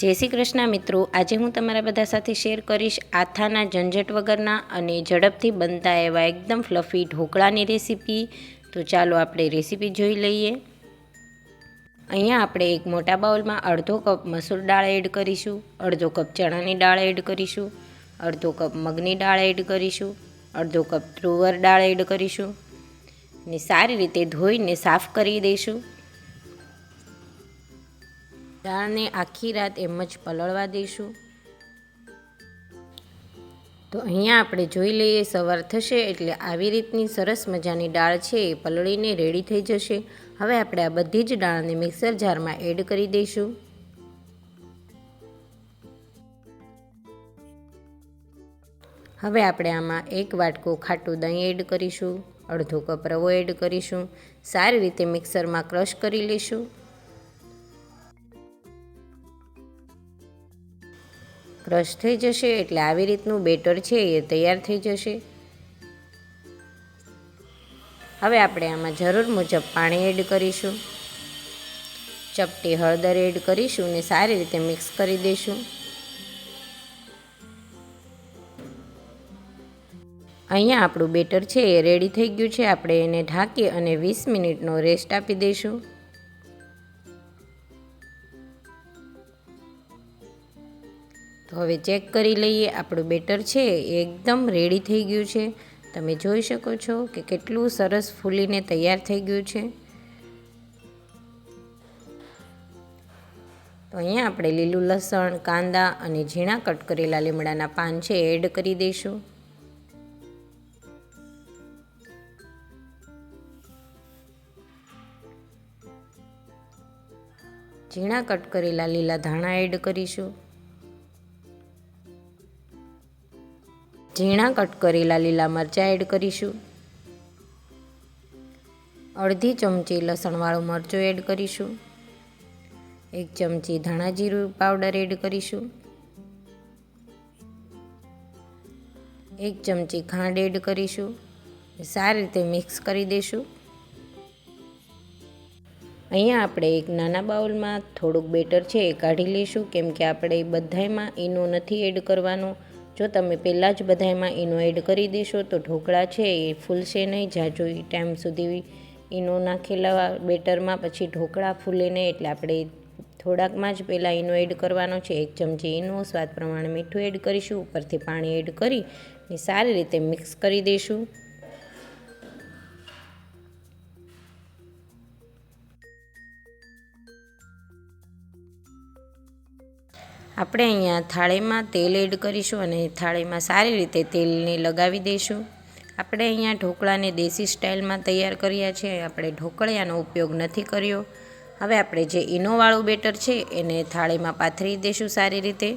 જય શ્રી કૃષ્ણ મિત્રો. આજે હું તમારા બધા સાથે શેર કરીશ આથાના ઝંઝટ વગરના અને ઝડપથી બનતા એવા એકદમ ફ્લફી ઢોકળાની રેસીપી તો ચાલો આપણે રેસીપી જોઈ લઈએ. અહીંયા આપણે એક મોટા બાઉલમાં અડધો કપ મસૂર દાળ એડ કરીશું, અડધો કપ ચણાની દાળ એડ કરીશું, અડધો કપ મગની દાળ એડ કરીશું, અડધો કપ તુવર દાળ એડ કરીશું. ને સારી રીતે ધોઈને સાફ કરી દઈશું. દાળને આખી રાત એમ જ પલળવા દઈશું. તો અહીંયા આપણે જોઈ લઈએ, સવાર થશે એટલે આવી રીતની સરસ મજાની દાળ છે એ પલળીને રેડી થઈ જશે. હવે આપણે આ બધી જ દાળને મિક્સર જારમાં એડ કરી દઈશું. હવે આપણે આમાં એક વાટકો ખાટું દહીં એડ કરીશું, અડધો કપ રવો એડ કરીશું, સારી રીતે મિક્સરમાં ક્રશ કરી લઈશું. ક્રશ થઈ જશે એટલે આવી રીતનું બેટર છે, એ તૈયાર થઈ જશે. હવે આપણે આમાં જરૂર મુજબ પાણી એડ કરીશું. ચપટી હળદર એડ કરીશું ને સારી રીતે મિક્સ કરી દઈશું. અહીંયા આપણું બેટર છે, એ રેડી થઈ ગયું છે. આપણે એને ઢાંકી અને વીસ મિનિટનો રેસ્ટ આપી દઈશું. તો હવે ચેક કરી લઈએ, આપણું બેટર છે એકદમ રેડી થઈ ગયું છે. તમે જોઈ શકો છો કે કેટલું સરસ ફૂલીને તૈયાર થઈ ગયું છે. તો અહીંયા આપણે લીલું લસણ, કાંદા અને ઝીણા કટ કરેલા લીમડાના પાન છે એડ કરી દઈશું. ઝીણા કટ કરેલા લીલા ધાણા એડ કરીશું. ઝીણા કટ કરેલા લીલા મરચાં એડ કરીશું. અડધી ચમચી લસણવાળું મરચું એડ કરીશું. એક ચમચી ધાણા જીરું પાવડર એડ કરીશું. એક ચમચી ખાંડ એડ કરીશું. સારી રીતે મિક્સ કરી દઈશું અહીંયા આપણે એક નાના બાઉલમાં થોડુંક બેટર છે એ કાઢી લઈશું. કેમ કે આપણે બધામાં ઈનો નથી એડ કરવાનો. જો તમે પહેલાં જ બધામાં ઈનો એડ કરી દેશો તો ઢોકળા છે એ ફૂલશે નહીં. જાજો ટાઈમ સુધી ઈનો નાખેલા બેટરમાં પછી ઢોકળા ફૂલે નહીં એટલે આપણે થોડાકમાં જ પહેલાં ઈનો એડ કરવાનો છે. એક ચમચી ઈનો સ્વાદ પ્રમાણે મીઠું એડ કરીશું, ઉપરથી પાણી એડ કરી સારી રીતે મિક્સ કરી દઈશું આપણે અહીંયા થાળીમાં તેલ એડ કરીશું અને થાળીમાં સારી રીતે તેલને લગાવી દઈશું. આપણે અહીંયા ઢોકળાને દેશી સ્ટાઇલમાં તૈયાર કર્યા છે. આપણે ઢોકળિયાનો ઉપયોગ નથી કર્યો. હવે આપણે જે ઈનોવાળું બેટર છે એને થાળીમાં પાથરી દઈશું સારી રીતે.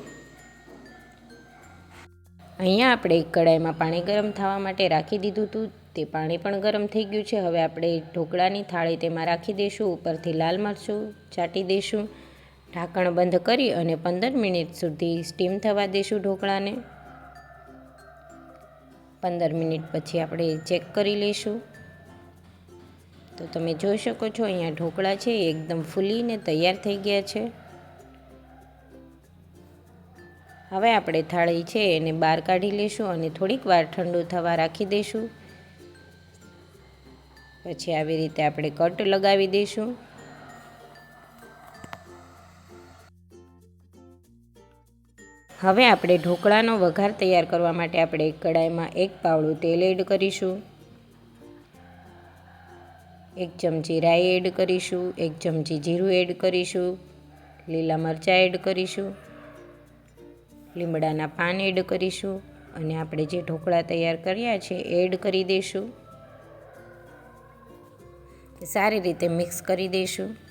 અહીંયા આપણે કડાઈમાં પાણી ગરમ થવા માટે રાખી દીધું હતું. તે પાણી પણ ગરમ થઈ ગયું છે. હવે આપણે ઢોકળાની થાળી તેમાં રાખી દઈશું. ઉપરથી લાલ મરચું ચાટી દઈશું. ઢાંકણ બંધ કરી અને પંદર મિનિટ સુધી સ્ટીમ થવા દઈશું ઢોકળાને. પંદર મિનિટ પછી આપણે ચેક કરી લઈશું. તો તમે જોઈ શકો છો, અહીંયા ઢોકળા છે, એ એકદમ ફૂલીને તૈયાર થઈ ગયા છે. હવે આપણે થાળી છે, એને બહાર કાઢી લઈશું અને થોડીક વાર ઠંડુ થવા રાખી દઈશું. પછી આવી રીતે આપણે કટ લગાવી દઈશું. હવે આપણે ઢોકળાનો વઘાર તૈયાર કરવા માટે આપણે કડાઈમાં એક પાવડું તેલ એડ કરીશું. એક ચમચી રાઈ એડ કરીશું, એક ચમચી જીરું એડ કરીશું, લીલા મરચાં એડ કરીશું, લીમડાના પાન એડ કરીશું અને આપણે જે ઢોકળા તૈયાર કર્યા છે એડ કરી દઈશું સારી રીતે મિક્સ કરી દઈશું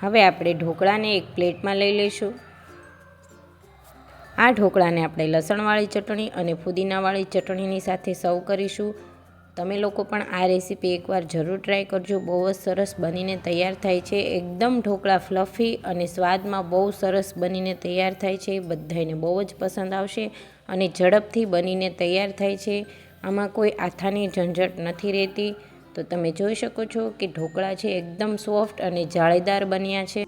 હવે આપણે ઢોકળાને એક પ્લેટમાં લઈ લઈશું. આ ઢોકળાને આપણે લસણવાળી ચટણી અને ફુદીનાવાળી ચટણીની સાથે સર્વ કરીશું. તમે લોકો પણ આ રેસીપી એકવાર જરૂર ટ્રાય કરજો. બહુ જ સરસ બનીને તૈયાર થાય છે. એકદમ ઢોકળા ફ્લફી અને સ્વાદમાં બહુ સરસ બનીને તૈયાર થાય છે. બધાને બહુ જ પસંદ આવશે અને ઝડપથી બનીને તૈયાર થાય છે. આમાં કોઈ આથાની ઝંઝટ નથી રહેતી. તો તમે જોઈ શકો છો કે ઢોકળા છે એકદમ સોફ્ટ અને જાળીદાર બન્યા છે.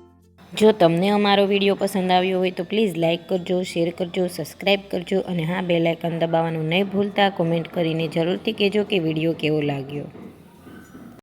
જો તમને અમારો વીડિયો પસંદ આવ્યો હોય તો પ્લીઝ લાઇક કરજો, શેર કરજો સબસ્ક્રાઈબ કરજો અને હા બે લાઇકન દબાવવાનું નહીં ભૂલતા. કોમેન્ટ કરીને જરૂરથી કહેજો કે વીડિયો કેવો લાગ્યો.